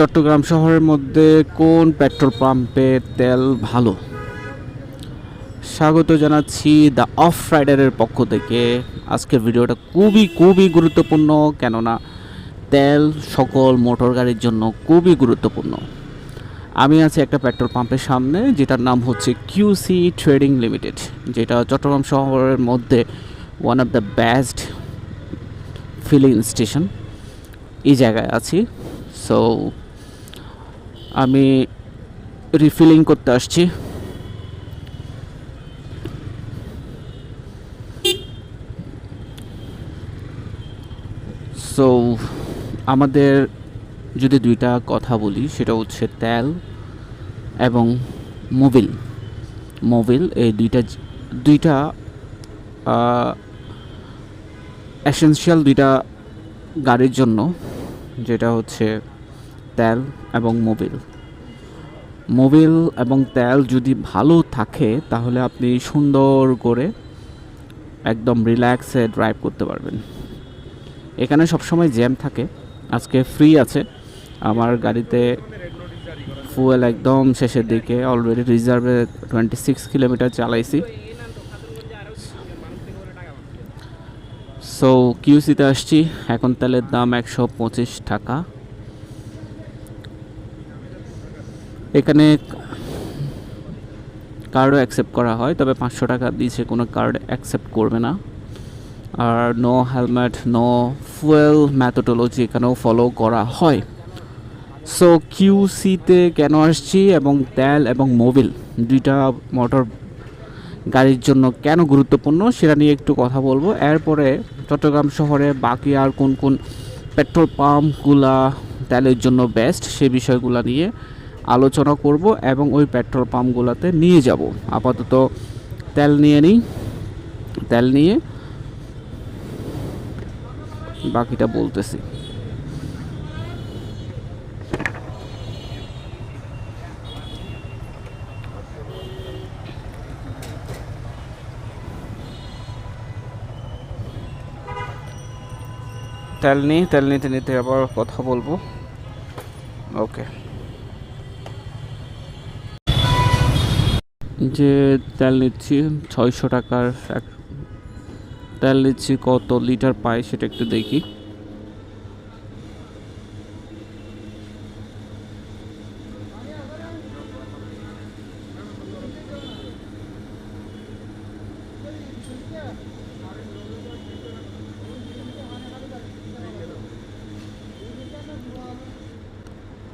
চট্টগ্রাম শহরের মধ্যে কোন পেট্রোল পাম্পে তেল ভালো? স্বাগত জানাচ্ছি দ্য অফ রাইডারের পক্ষ থেকে। আজকের ভিডিওটা খুবই খুবই গুরুত্বপূর্ণ, কেননা তেল সকল মোটর গাড়ির জন্য খুবই গুরুত্বপূর্ণ। আমি আছি একটা পেট্রোল পাম্পের সামনে, যেটার নাম হচ্ছে কিউসি ট্রেডিং লিমিটেড যেটা চট্টগ্রাম শহরের মধ্যে one of the best filling station এই জায়গায় আছি। সো আমি রিফিলিং করতে আসছি। সো আমাদের যদি দুইটা কথা বলি, সেটা হচ্ছে তেল এবং মোবিল। মোবিল, এই দুইটা দুইটা এসেনশিয়াল দুইটা গাড়ির জন্য, যেটা হচ্ছে তেল এবং মোবিল। মোবিল এবং তেল যদি ভালো থাকে, তাহলে আপনি সুন্দর করে একদম রিল্যাক্সে ড্রাইভ করতে পারবেন। এখানে সবসময় জ্যাম থাকে। আজকে ফ্রি আছে। আমার গাড়িতে ফুয়েল একদম শেষের দিকে। অলরেডি রিজার্ভে টোয়েন্টি সিক্স কিলোমিটার চালাইছি। সো কিউসিতে আসছি। এখন তেলের দাম একশো পঁচিশ টাকা। এখানে কার্ডও অ্যাকসেপ্ট করা হয়, তবে পাঁচশো টাকা দিয়েছে, কোনো কার্ড অ্যাকসেপ্ট করবে না। আর no helmet no fuel methodology এখানেও ফলো করা হয়। সো কিউসিতে কেন আসছি এবং তেল এবং মোবিল দুইটা মোটর গাড়ির জন্য কেন গুরুত্বপূর্ণ সেটা নিয়ে একটু কথা বলব। এরপরে চট্টগ্রাম শহরে বাকি আর কোন কোন পেট্রোল পাম্পগুলা তেলের জন্য বেস্ট সে বিষয়গুলো নিয়ে আলোচনা করব এবং ওই পেট্রোল পাম্পগুলোতে নিয়ে যাব। আপাতত তেল নিয়ে নিই। তেল নিয়ে বাকিটা বলতেছি। তেল নিই, তেল নিতে নিতে আবার কথা বলব। ওকে। যে তেল নিচ্ছি ছয়শো টাকার এক তেল নিচ্ছি কত লিটার পায় সেটা একটু দেখি।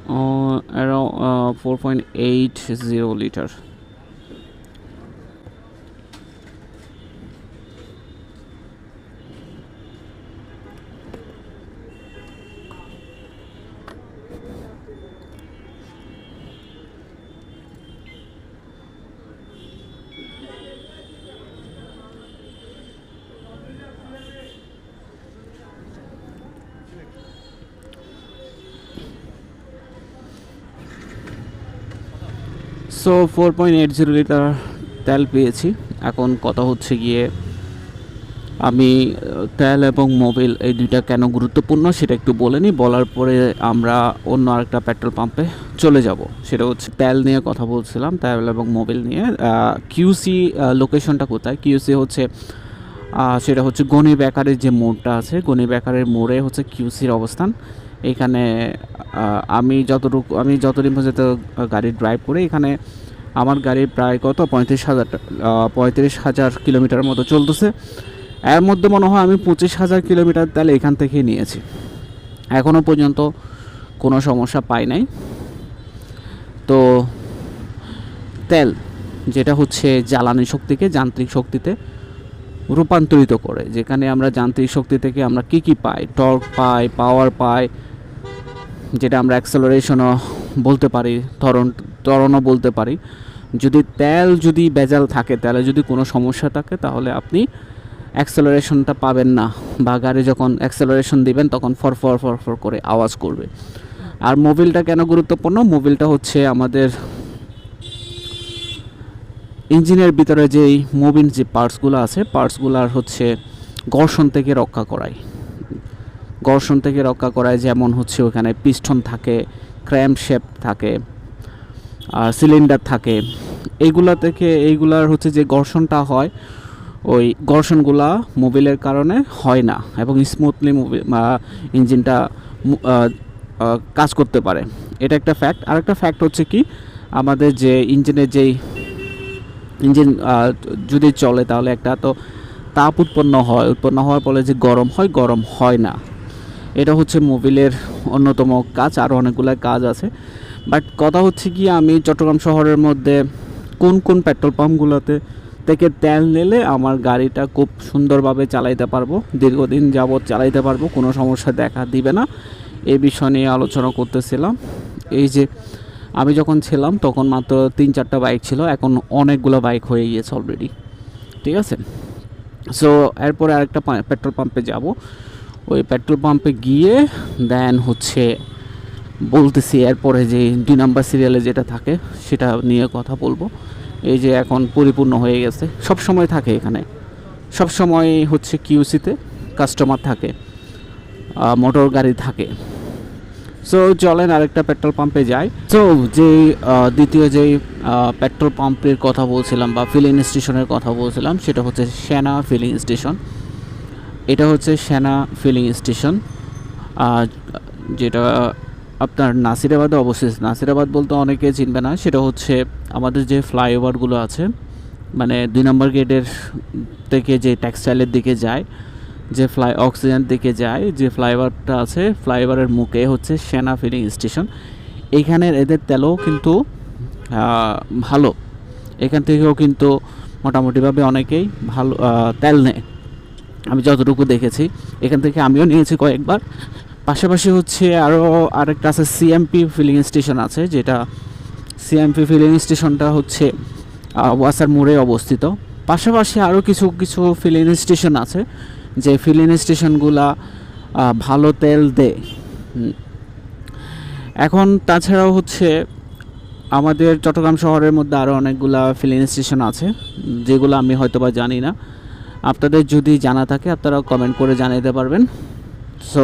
uh, around uh, 4.80 liter so four point eight zero litre তেল পেয়েছি। এখন কথা হচ্ছে গিয়ে, আমি তেল এবং মোবিল এই দুইটা কেন গুরুত্বপূর্ণ সেটা একটু বলে নিই। বলার পরে আমরা অন্য আরেকটা পেট্রোল পাম্পে চলে যাব। সেটা হচ্ছে তেল নিয়ে কথা বলছিলাম, তেল এবং মোবিল নিয়ে। কিউসি লোকেশনটা কোথায়? কিউসি হচ্ছে সেটা হচ্ছে গনি বেকারের যে মোড়টা আছে, গনি বেকারের মোড়ে হচ্ছে কিউসির অবস্থান। এখানে আমি যতটুকু, আমি যতদিন পর্যন্ত গাড়ি ড্রাইভ করি, এখানে আমার গাড়ি প্রায় কত? পঁয়ত্রিশ হাজার পঁয়ত্রিশ হাজার কিলোমিটার মতো চলতেছে। এর মধ্যে মনে হয় আমি পঁচিশ হাজার কিলোমিটার তেল এখান থেকেই নিয়েছি। এখনও পর্যন্ত কোনো সমস্যা পাই নাই। তো তেল, যেটা হচ্ছে জ্বালানি শক্তিকে যান্ত্রিক শক্তিতে রূপান্তরিত করে। যেখানে আমরা যান্ত্রিক শক্তি থেকে আমরা কি কি পাই? টর্ক পাই, পাওয়ার পাই যেটা আমরা অ্যাক্সেলারেশনও বলতে পারি, ত্বরণ, ত্বরণও বলতে পারি। যদি তেল যদি বেজাল থাকে, তেলে যদি কোনো সমস্যা থাকে, তাহলে আপনি অ্যাক্সেলারেশনটা পাবেন না। বা গাড়ি যখন অ্যাক্সেলারেশন দিবেন, তখন ফর ফর ফর ফর করে আওয়াজ করবে। আর মোবিলটা কেন গুরুত্বপূর্ণ? মোবিলটা হচ্ছে আমাদের ইঞ্জিনের ভিতরে যেই মোবিল যে পার্টসগুলো আছে পার্টসগুলার হচ্ছে ঘর্ষণ থেকে রক্ষা করায়। ঘর্ষণ থেকে রক্ষা করায়, যেমন হচ্ছে ওখানে পিস্টন থাকে ক্র্যাম শেপ থাকে সিলিন্ডার থাকে। এইগুলা থেকে, এইগুলার হচ্ছে যে ঘর্ষণটা হয়, ওই ঘর্ষণগুলা মোবিলের কারণে হয় না এবং স্মুথলি ইঞ্জিনটা কাজ করতে পারে। এটা একটা ফ্যাক্ট আর একটা ফ্যাক্ট হচ্ছে কি, আমাদের যে ইঞ্জিনের যেই ইঞ্জিন যদি চলে তাহলে একটা তো তাপ উৎপন্ন হয়। উৎপন্ন হওয়ার ফলে যে গরম হয় গরম হয় না। এটা হচ্ছে মোবিলের অন্যতম কাজ আরও অনেকগুলো কাজ আছে। বাট কথা হচ্ছে কি, আমি চট্টগ্রাম শহরের মধ্যে কোন কোন পেট্রোল পাম্পগুলোতে থেকে তেল নিলে আমার গাড়িটা খুব সুন্দরভাবে চালাইতে পারব, দীর্ঘদিন যাবৎ চালাইতে পারব, কোনো সমস্যা দেখা দিবে না। এই বিষয় নিয়ে আলোচনা করতেছিলাম। এই যে আমি যখন ছিলাম, তখন মাত্র তিন, চারটা বাইক ছিল, এখন অনেকগুলো বাইক হয়ে গিয়েছে অলরেডি ঠিক আছে? সো এরপরে আরেকটা পেট্রোল পাম্পে যাব। ওই পেট্রোল পাম্পে গিয়ে দেন হচ্ছে বলতেছি এরপরে যে দুই নাম্বার সিরিয়ালে যেটা থাকে, সেটা নিয়ে কথা বলব। এই যে এখন পরিপূর্ণ হয়ে গেছে। সব সময় থাকে এখানে। সব সময় হচ্ছে কিউসিতে কাস্টমার থাকে মোটর গাড়ি থাকে। সো চলেন আরেকটা পেট্রোল পাম্পে যাই। সো যে দ্বিতীয় যেই পেট্রোল পাম্পের কথা বলছিলাম বা ফিলিং স্টেশনের কথা বলছিলাম, সেটা হচ্ছে সেনা ফিলিং স্টেশন এটা হচ্ছে সেনা ফিলিং স্টেশন যেটা আপনার নাসিরাবাদে অবস্থিত। নাসিরাবাদ বলতে অনেকে চিনবে না, সেটা হচ্ছে আমাদের যে ফ্লাইওভারগুলো আছে মানে দুই নম্বর গেটের থেকে যে টেক্সটাইলের দিকে যায়, যে ফ্লাই অক্সিজেন দিকে যায়, যে ফ্লাইওভারটা আছে ফ্লাইওভারের মুখে হচ্ছে সেনা ফিলিং স্টেশন এখানের এদের তেলও কিন্তু ভালো। এখান থেকেও কিন্তু মোটামুটিভাবে অনেকেই ভালো তেল নেয়। আমি যতটুকু দেখেছি। এখান থেকে আমিও নিয়েছি কয়েকবার। পাশাপাশি হচ্ছে আরও আরেকটা আছে সিএমপি ফিলিং স্টেশন আছে, যেটা সিএমপি ফিলিং স্টেশনটা হচ্ছে ওয়াসার মোড়ে অবস্থিত। পাশাপাশি আরও কিছু কিছু ফিলিং স্টেশন আছে, যে ফিলিং স্টেশনগুলা ভালো তেল দেয়। এখন তাছাড়াও হচ্ছে আমাদের চট্টগ্রাম শহরের মধ্যে আরও অনেকগুলা ফিলিং স্টেশন আছে, যেগুলো আমি হয়তোবা জানি না। আপনাদের যদি জানা থাকে আপনারা কমেন্ট করে জানাতে পারবেন। সো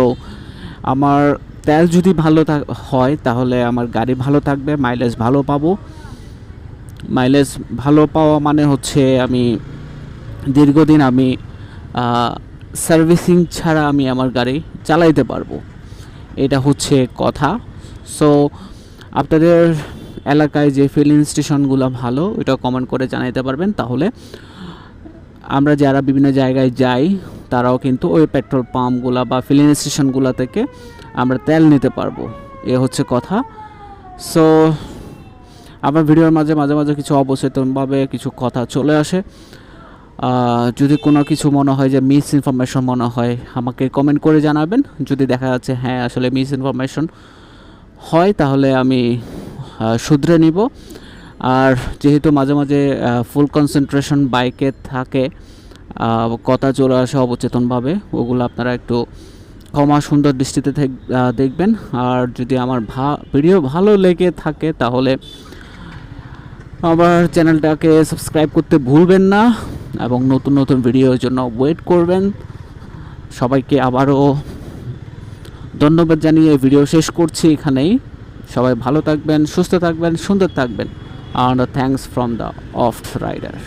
আমার তেল যদি ভালো হয়, তাহলে আমার গাড়ি ভালো থাকবে মাইলেজ ভালো পাবো। মাইলেজ ভালো পাওয়া মানে হচ্ছে আমি দীর্ঘদিন আমি সার্ভিসিং ছাড়া আমি আমার গাড়ি চালাইতে পারব। এটা হচ্ছে কথা। সো আপনাদের এলাকায় যে ফিলিং স্টেশনগুলো ভালো ওইটা কমেন্ট করে জানাইতে পারবেন। তাহলে আমরা যারা বিভিন্ন জায়গায় যাই, তারাও কিন্তু ওই পেট্রোল পাম্পগুলো বা ফিলিং স্টেশনগুলো থেকে আমরা তেল নিতে পারব। এ হচ্ছে কথা। সো আমার ভিডিওর মাঝে মাঝে মাঝে কিছু অবচেতনভাবে কিছু কথা চলে আসে। যদি কোনো কিছু মনে হয় যে মিস ইনফরমেশন মনে হয়, আমাকে কমেন্ট করে জানাবেন। যদি দেখা যাচ্ছে হ্যাঁ আসলে মিস ইনফরমেশন হয়, তাহলে আমি শুধরে নিব। আর যেহেতু মাঝে মাঝে ফুল কনসেন্ট্রেশন বাইকে থাকে কথা চলে আসে অবচেতনভাবে, ওগুলো আপনারা একটু ক্ষমা সুন্দর দৃষ্টিতে দেখবেন। আর যদি আমার ভা, ভিডিও ভালো লেগে থাকে তাহলে আমার চ্যানেলটাকে সাবস্ক্রাইব করতে ভুলবেন না এবং নতুন নতুন ভিডিওর জন্য ওয়েট করবেন। সবাইকে আবারও ধন্যবাদ জানিয়ে ভিডিও শেষ করছি এখানেই। সবাই ভালো থাকবেন, সুস্থ থাকবেন, সুন্দর থাকবেন। And thanks from the oft rider